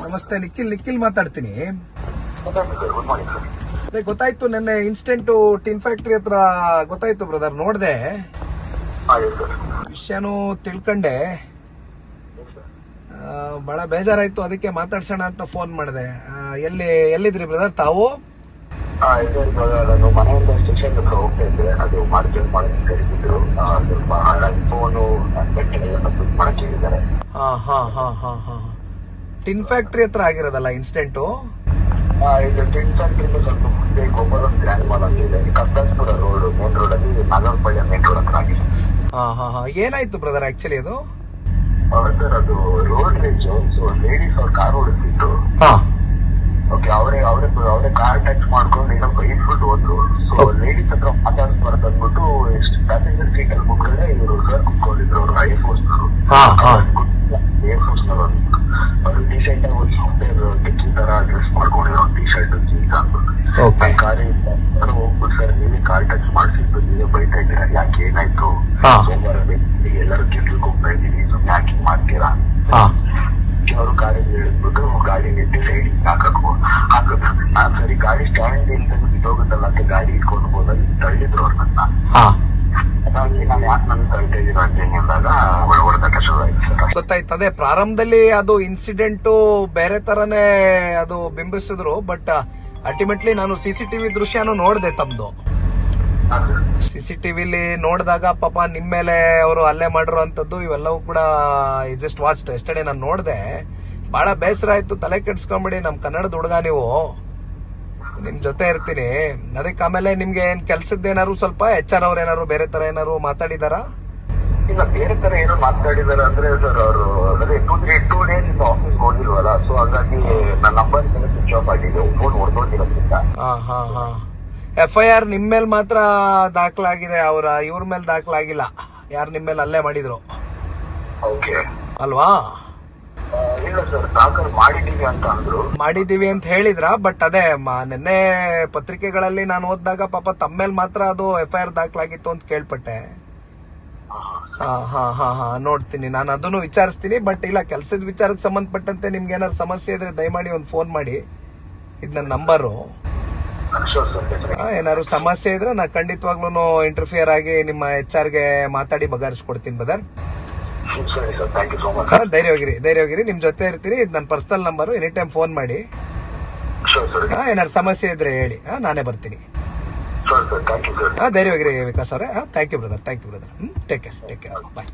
ನಮಸ್ತೆ ನಿಖಿಲ್ ನಿಖಿಲ್ ಮಾತಾಡ್ತೀನಿ. ಅದೇ ಗೊತ್ತಾಯ್ತು ನೆನ್ನೆ ಇನ್ಸ್ಟೆಂಟ್ ಟಿನ್ ಫ್ಯಾಕ್ಟ್ರಿ ಹತ್ರ ಗೊತ್ತಾಯ್ತು ಬ್ರದರ್ ನೋಡ್ದೆ. ಹಾಂ ವಿಷಯನೂ ತಿಳ್ಕೊಂಡೆ. ಬಹಳ ಬೇಜಾರಾಯ್ತು ಅದಕ್ಕೆ ಮಾತಾಡ್ಸೋಣ ಅಂತ ಫೋನ್ ಮಾಡಿದೆ. ಎಲ್ಲಿ ಎಲ್ಲಿದ್ರಿ ಬ್ರದರ್ ತಾವು? ಹ ಹ ನಾನು ಮನೆಯಿಂದ ಸ್ಟೇಷನ್ ಹತ್ರ ಹೋಗ್ತಾ ಇದ್ದೆ. ಅದು ಮಾರ್ಕೆಟ್ ಮಾಡಕ್ಕೆ ಕರೀತಿದ್ರು ಆ, ಸ್ವಲ್ಪ ಹಾಗಾಗಿ ಫೋನು ಬಟ್ಟೆ ಎಲ್ಲ ಬುಕ್ ಮಾಡಕ್ಕೆ ಹೇಳಿದ್ದಾರೆ. ಹಾ ಹಾ ಹಾ ಹಾ ಹಾ. ಟಿನ್ ಫ್ಯಾಕ್ಟ್ರಿ ಹತ್ರ ಆಗಿರೋದಲ್ಲ ಇನ್ಸ್ಟೆಂಟು ಆ, ಇದು ಟಿನ್ ಫ್ಯಾಕ್ಟ್ರಿಯಿಂದ ಸ್ವಲ್ಪ ಮುಂದೆ ಗೊಬ್ಬರ ಗ್ರ್ಯಾಂಡ್ ಮಾಲ್ ಅಂತ ಇದೆ ಕಬ್ಬಾಸ್ಪುರ ರೋಡ್ ಮೇನ್ ರೋಡ್ ಅಲ್ಲಿ ನಾಗರಪಳ್ಳಿ ಮೇನ್ ರೋಡ್ ಹತ್ರ ಆಗಿದೆ. ಹಾ ಹಾ ಹಾ. ಏನಾಯ್ತು ಬ್ರದರ್ ಆಕ್ಚುಲಿ ಅದು? ಸರ್ ಅದು ರೋಡ್ ರೇಜ್ ಸೊ ಲೇಡೀಸ್ ಅವ್ರು ಕಾರ್ ಓಡಿಸ್ತಿತ್ತು. ಹಾ. ಓಕೆ ಅವರೇ ಅವರೇ ಅವರೇ ಕಾರ್ ಟಚ್ ಮಾಡ್ಕೊಂಡು ಏನೋ ಬೈಸ್ಬಿಟ್ಟು ಹೋದ್ರು. ಸೊ ಲೇಡೀಸ್ ಹತ್ರ ಮಾತಾಡ್ಸ್ಬಾರ್ದು ಅಂದ್ಬಿಟ್ಟು ಎಷ್ಟು ಪ್ಯಾಸೆಂಜರ್ ಸೀಟ್ ಅಲ್ಲಿ ಮುಗ್ಗಡೆ ಇವರು ಸರ್ ಕುತ್ಕೊಂಡಿದ್ರು ಅವರು ಐ ಫೋರ್ಸ್ ಹಾ ಹಾ ಏರ್ ಫೋರ್ಸ್ ನವರು ಅವರು ಟಿ ಶರ್ಟ್ ಆಗಿ ಒಂದು ಸಾಫ್ಟ್ವೇರ್ ಟಿಕ್ಕಿ ತರ ಡ್ರೆಸ್ ಮಾಡ್ಕೊಂಡಿರೋ ಟಿ ಶರ್ಟ್ ಜೀನ್ಸ್ ಅಂದ್ಬಿಟ್ಟು ಓಕೆ ಕಾರ್ ಹೋಗ್ಬಿಟ್ಟು ಸರ್ ನೀವೇ ಕಾರ್ ಟ್ಯಾಕ್ಸ್ ಮಾಡಿಸಿದ್ದು ನೀವೇ ಬೈತಾ ಇದ್ದೀರಾ ಯಾಕೆ ಏನಾಯ್ತು ಹಾ. ಸೋಮವಾರ ಬೆಳಿಗ್ಗೆ ಎಲ್ಲರೂ ಕೆಲ್ಸಕ್ಕೆ ಹೋಗ್ತಾ ಇದ್ದೀವಿ ಸುಮ್ಮನೆ ಯಾಕೆ ಹಿಂಗ್ ಮಾಡ್ತೀರಾ ಹಾ ಅವರು ಗಾಡಿಗೆ ಹೇಳಿದ್ಬಿಟ್ಟು ಗಾಡಿ ನಿಂತು ಸೈಡ್ ಹಾಕಕು ಹಾಕುದು ನಾನ್ ಸರಿ ಗಾಡಿ ಸ್ಟ್ಯಾಂಡ್ ಇಂದ ಬಿದ್ದೋಗುತ್ತಲ್ಲ ಅಂತ ಗಾಡಿ ಇಟ್ಕೊಂಡು ಹೋದಲ್ಲಿ ತಳ್ಳಿದ್ರು ಅವ್ರು ನನ್ನ ಹಾ. ಅದಾಗಿ ನಾನು ಯಾಕೆ ನನ್ನ ತಳ್ತಾ ಇದೀರ ಅಂತ ಹೇಳಿ ಅಂದಾಗ ಹೊಡೆದಾಟ ಶುರು ಆಯ್ತು ಸರ್. ಗೊತ್ತಾಯ್ತು. ಅದೇ ಪ್ರಾರಂಭದಲ್ಲಿ ಅದು ಇನ್ಸಿಡೆಂಟು ಬೇರೆ ತರನೇ ಅದು ಬಿಂಬಿಸಿದ್ರು ಬಟ್ ಅಲ್ಟಿಮೇಟ್ಲಿ ನಾನು ಸಿ ಸಿ ಟಿವಿ ದೃಶ್ಯನೂ ನೋಡಿದೆ ತಮ್ದು. ಸಿ ಸಿ ಟಿವಿಲಿ ನೋಡಿದಾಗ ಪಾಪ ನಿಮ್ಮ ಮೇಲೆ ಅವರು ಹಲ್ಲೆ ಮಾಡಿರುವಂತದ್ದು ಇವೆಲ್ಲವೂ ಕೂಡ ಜಸ್ಟ್ ವಾಚ್ ಎಷ್ಟೇ ನಾನು ನೋಡಿದೆ. ಬಹಳ ಬೇಸರ ಆಯ್ತು ತಲೆ ಕೆಡ್ಸ್ಕೊಂಬಿಡಿ ನಮ್ ಕನ್ನಡದ ಹುಡುಗ ನೀವು. ನಿಮ್ ಜೊತೆ ಇರ್ತೀನಿ. ಅದಕ್ಕೆ ಆಮೇಲೆ ನಿಮ್ಗೆ ಏನ್ ಕೆಲ್ಸದ ಏನಾರು ಸ್ವಲ್ಪ ಎಚ್ ಆರ್ ಅವ್ರ ಏನಾರು ಬೇರೆ ತರ ಏನಾರು ಮಾತಾಡಿದಾರಾ? ಇಲ್ಲ ಬೇರೆ ತರ ಏನೋ ಮಾತಾಡಿದಾರೆ ಅಂದ್ರೆ ಸರ್ ಅವರು ಅದೇ ಟೂ ತ್ರೀ ಟೂ ಡೇಸ್ ಇಂದ ಆಫೀಸ್ ಹೋಗಿಲ್ವಲ್ಲ ಸೊ ಹಾಗಾಗಿ ನನ್ನ ನಂಬರ್ ಸ್ವಿಚ್ ಆಫ್ ಆಗಿದೆ ಫೋನ್ ಹೊಡ್ಕೊಂಡಿರೋದ್ರಿಂದ. ಹಾ ಹಾ ಹಾ. ಎಫ್ ಐ ಆರ್ ನಿಮ್ ಮೇಲೆ ಮಾತ್ರ ದಾಖಲಾಗಿದೆ ಅವರ ಇವ್ರ ಮೇಲೆ ದಾಖಲಾಗಿಲ್ಲ. ಯಾರು ನಿಮ್ ಮೇಲೆ ಅಲ್ಲೇ ಮಾಡಿದ್ರು. ಓಕೆ ಅಲ್ವಾ? ಇಲ್ಲ ಸರ್ ದಾಖಲು ಮಾಡಿದೀವಿ ಅಂತ ಅಂದ್ರು. ಮಾಡಿದೀವಿ ಅಂತ ಹೇಳಿದ್ರ? ಬಟ್ ಅದೇ ಮ- ನಿನ್ನೆ ಪತ್ರಿಕೆಗಳಲ್ಲಿ ನಾನು ಓದಿದಾಗ ಪಾಪ ತಮ್ಮ ಮೇಲೆ ಮಾತ್ರ ಅದು ಎಫ್ ಐ ಆರ್ ದಾಖಲಾಗಿತ್ತು ಅಂತ ಕೇಳ್ಪಟ್ಟೆ. ಹಾ ಹಾ ಹಾ ಹಾ ನೋಡ್ತೀನಿ. ನಾನು ಅದನ್ನು ವಿಚಾರಿಸ್ತೀನಿ ಬಟ್ ಇಲ್ಲ ಕೆಲಸದ ವಿಚಾರಕ್ಕೆ ಸಂಬಂಧಪಟ್ಟಂತೆ ನಿಮ್ಗೆ ಏನಾದ್ರು ಸಮಸ್ಯೆ ಇದ್ರೆ ದಯಮಾಡಿ ಒಂದು ಫೋನ್ ಮಾಡಿ. ಇದು ನನ್ನ ನಂಬರು ಶೋರ್ ಸರ್ ಏನಾದ್ರು ಸಮಸ್ಯೆ ಇದ್ರೆ ನಾ ಖಂಡಿತವಾಗ್ಲೂ ಇಂಟರ್ಫಿಯರ್ ಆಗಿ ನಿಮ್ಮ ಎಚ್ಗೆ ಮಾತಾಡಿ ಬಗಾರಿಸ್ಕೊಡ್ತೀನಿ ಬದರ್ ಸರಿ sir. Thank you so much ಹಾ ಧೈರ್ಯವಾಗಿರಿ ಧೈರ್ಯವಾಗಿರಿ. ನಿಮ್ ಜೊತೆ ಇರ್ತೀನಿ. ಇದು ನನ್ನ personal number any time phone ಮಾಡಿ. ಶೋರ್ ಸರ್ ಹಾ ಏನಾದ್ರು ಸಮಸ್ಯೆ ಇದ್ರೆ ಹೇಳಿ. ಹಾ ನಾನೇ ಬರ್ತೀನಿ. Sure sir thank you sir ಹಾ ಧೈರ್ಯವಾಗಿರಿ ವಿಕಾಸ್ ಅವರೇ. ಹಾ thank you brother thank you brother take care take care bye